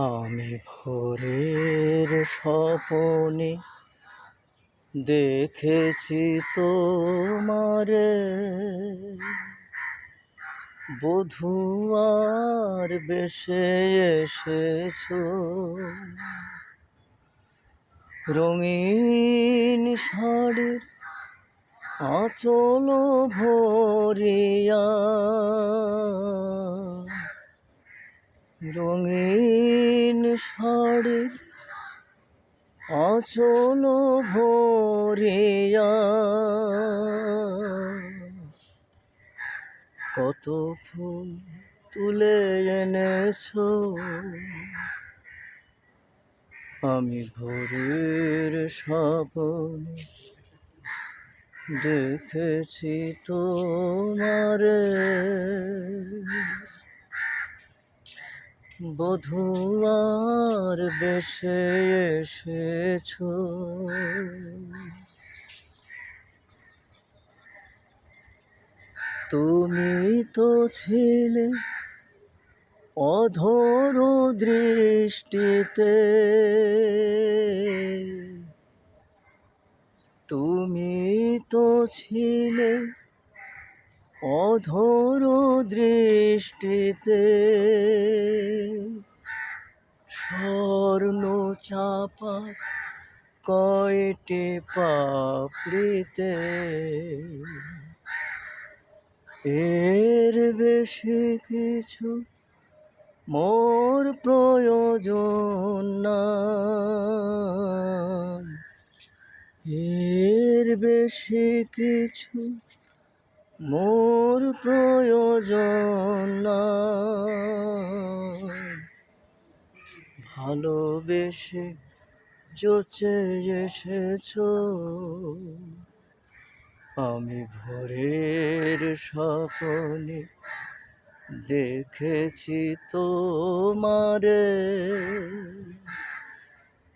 আমি ভোরের স্বপনে দেখেছি তোমারে বধুয়ার বেশে এসেছ। রঙিন শাড়ির আচল ভরিয়া রঙিন শাড়ির আচল ভরিয়া কত ফুল তুলে এনেছ। আমি ভোরের স্বপনে দেখেছি তোমারে। বধুয়ার বেশে এসেছ। তুমি তো ছিলে অধর দৃষ্টিতে। তুমি তো ছিলে অধর দৃষ্টিতে স্বর্ণ চাপা কয়টি পাপড়িতে এর বেশি কিছু মোর প্রয়োজন না এর বেশি কিছু মোর প্রয়োজন ভালোবেসে জোচে এসেছ আমি ভোরের স্বপনে দেখেছি তোমারে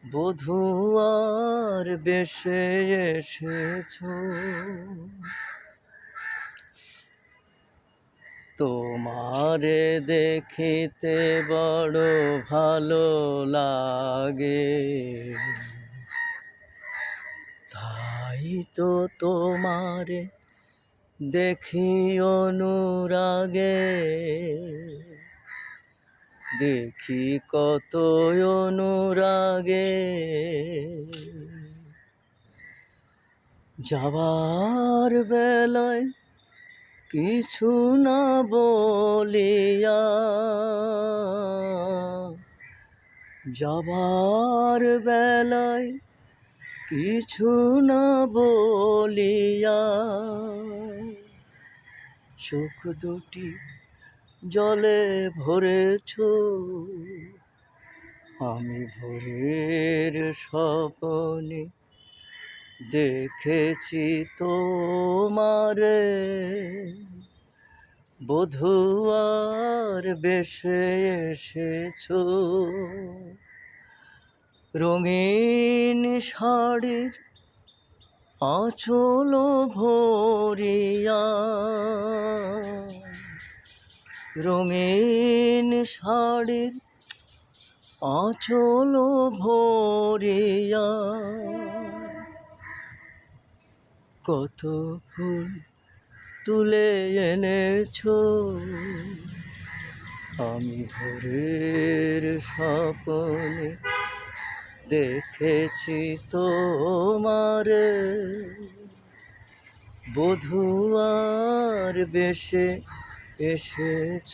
বধুয়ার বেশে এসেছ। তোমারে দেখিতে বড় ভালো লাগে। তাই তো তোমারে দেখি অনুরাগে। দেখি কত অনুরাগে। যাবার বেলায় কিছু না বলিয়া যাবার বেলায় কিছু না বলিয়া চোখ দুটি জলে ভরেছ। আমি ভোরের স্বপনে দেখেছি তোমারে বধুয়ার বেশে এসেছ। রঙিন শাড়ির আচল ভরিয়া রঙিন শাড়ির আচল ভরিয়া। কত ফুল তুলে এনেছো? আমি ভোরের স্বপনে দেখেছি তোমারে বধুয়ার বেশে এসেছ।